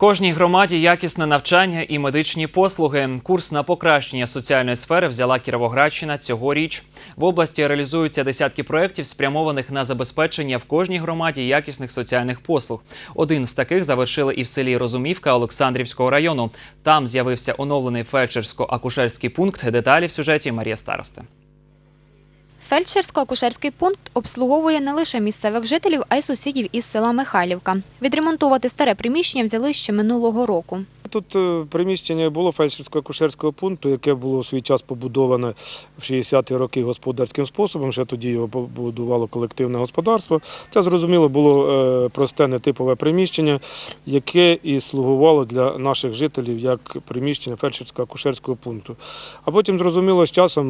Кожній громаді якісне навчання і медичні послуги. Курс на покращення соціальної сфери взяла Кіровоградщина цьогоріч. В області реалізуються десятки проєктів, спрямованих на забезпечення в кожній громаді якісних соціальних послуг. Один з таких завершили і в селі Розумівка Олександрівського району. Там з'явився оновлений фельдшерсько-акушерський пункт. Деталі в сюжеті Марія Старости. Фельдшерсько-акушерський пункт обслуговує не лише місцевих жителів, а й сусідів із села Михайлівка. Відремонтувати старе приміщення взяли ще минулого року. Тут е, приміщення було фельдшерсько-акушерського пункту, яке було у свій час побудоване в 60-ті роки господарським способом. Ще тоді його побудувало колективне господарство. Це зрозуміло було е, просте нетипове приміщення, яке і слугувало для наших жителів як приміщення фельдшерсько-акушерського пункту. А потім зрозуміло, з часом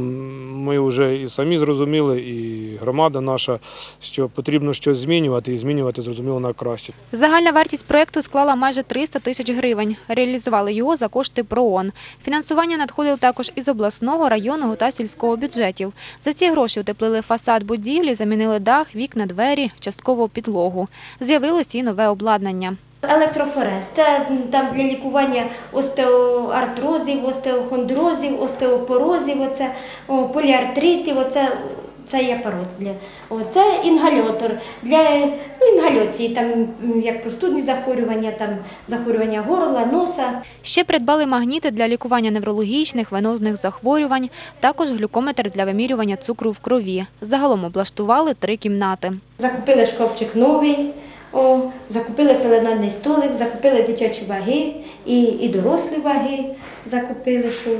ми вже і самі зрозуміли, і громада наша, що потрібно щось змінювати і змінювати зрозуміло на краще. Загальна вартість проєкту склала майже 300 тисяч гривень. Реалізували його за кошти ПРООН. Фінансування надходило також із обласного, районного та сільського бюджетів. За ці гроші утеплили фасад будівлі, замінили дах, вікна, двері, частково підлогу. З'явилось і нове обладнання. Електрофорез це там для лікування остеоартрозів, остеохондрозів, остеопорозів, оце, поліартритів, оце, це є апарат для. О, це інгалятор для ну, інгаляції, там як простудні захворювання, там захворювання горла, носа. Ще придбали магніти для лікування неврологічних, венозних захворювань, також глюкометр для вимірювання цукру в крові. Загалом облаштували три кімнати. Закупили шкафчик новий, о, закупили пеленальний столик, закупили дитячі ваги і, і дорослі ваги закупили. Що,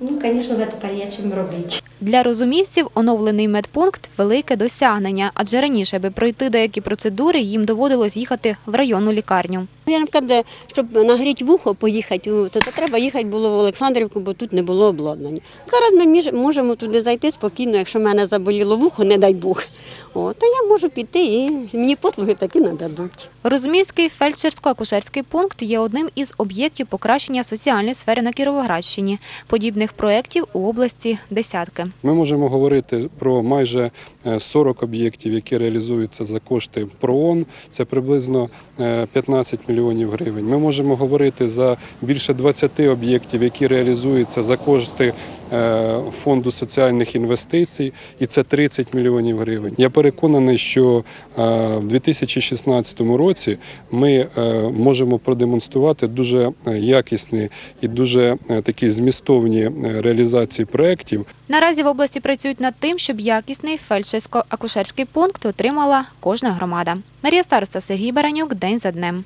ну, звісно, тепер є чим робити. Для розумівців оновлений медпункт – велике досягнення, адже раніше, аби пройти деякі процедури, їм доводилось їхати в районну лікарню. Я наприклад, щоб нагріти вухо, поїхати, то, треба їхати було в Олександрівку, бо тут не було обладнання. Зараз ми можемо туди зайти спокійно, якщо в мене заболіло вухо, не дай Бог. О, то я можу піти і мені послуги таки нададуть. Розумівський фельдшерсько-акушерський пункт є одним із об'єктів покращення соціальної сфери на Кіровоградщині. Подібних проєктів у області десятки. Ми можемо говорити про майже е, 40 об'єктів, які реалізуються за кошти ПРООН. Це приблизно е, 15 мільйонів гривень. Ми можемо говорити за більше 20 об'єктів, які реалізуються за кошти е, фонду соціальних інвестицій, і це 30 мільйонів гривень. Я переконаний, що е, в 2016 році ми е, можемо продемонструвати дуже е, якісні і дуже е, такі змістовні е, реалізації проєктів. Наразі в області працюють над тим, щоб якісний фельдшерсько-акушерський пункт отримала кожна громада. Марія Староста, Сергій Баранюк. День за днем.